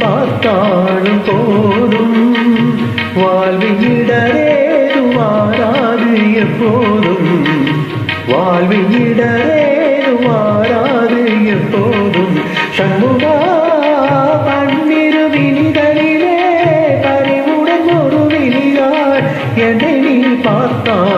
பார்த்தாலும் போதும். வாழ்விடரேது மாறாது எப்போதும். வாழ்விடரேது மாறாது எப்போதும். சண்முகா பன்னிரு விழிகளிலே பறிவுடன் ஒரு விழியார் என்னை நீ பார்த்தான்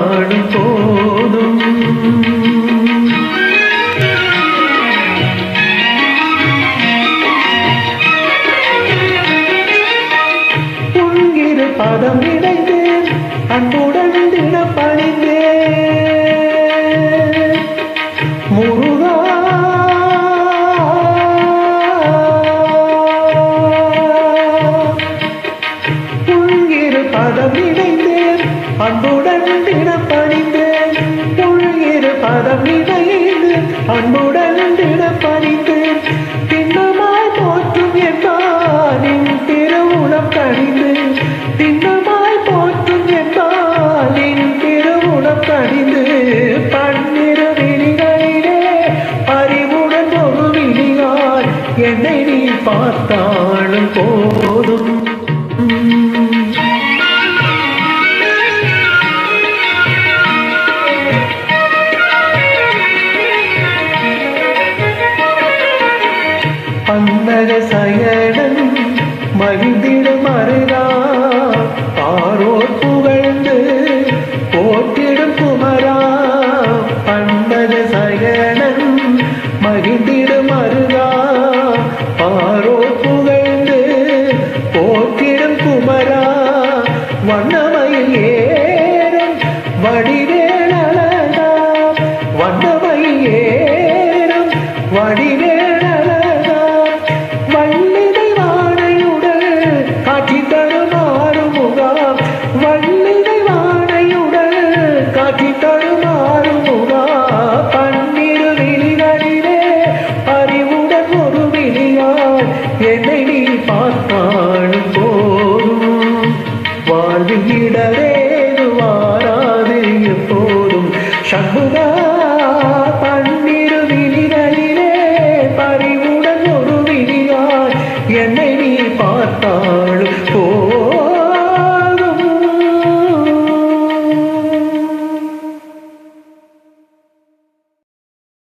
அன்புடன் தின பணிந்தேன் உள்கிரு பதம் இணைந்து அன்புடன் தின பணிந்தேன் திண்ணமாய் போற்றும் என்பானின் திருவுணம் கணிந்து திண்ணமாய் போற்றும் என்பானின் திருவுணம் கணிந்து பன்னிரு விழிகளிலே அறிவுடன் ஒரு விழியால் என்னை நீ பார்த்தாலும் போதும். பன்னக சயனன் மகிழ்ந்திடும் அருகா பாரோர் புகழ்ந்து போற்றிடும் குமரா? பண்டக சயனன் மகிழ்ந்திடும் அருகா பாரோர் புகழ்ந்து போற்றிடும் குமரா? வண்ணமையில் ஏறும் வடிவேலா வண்ண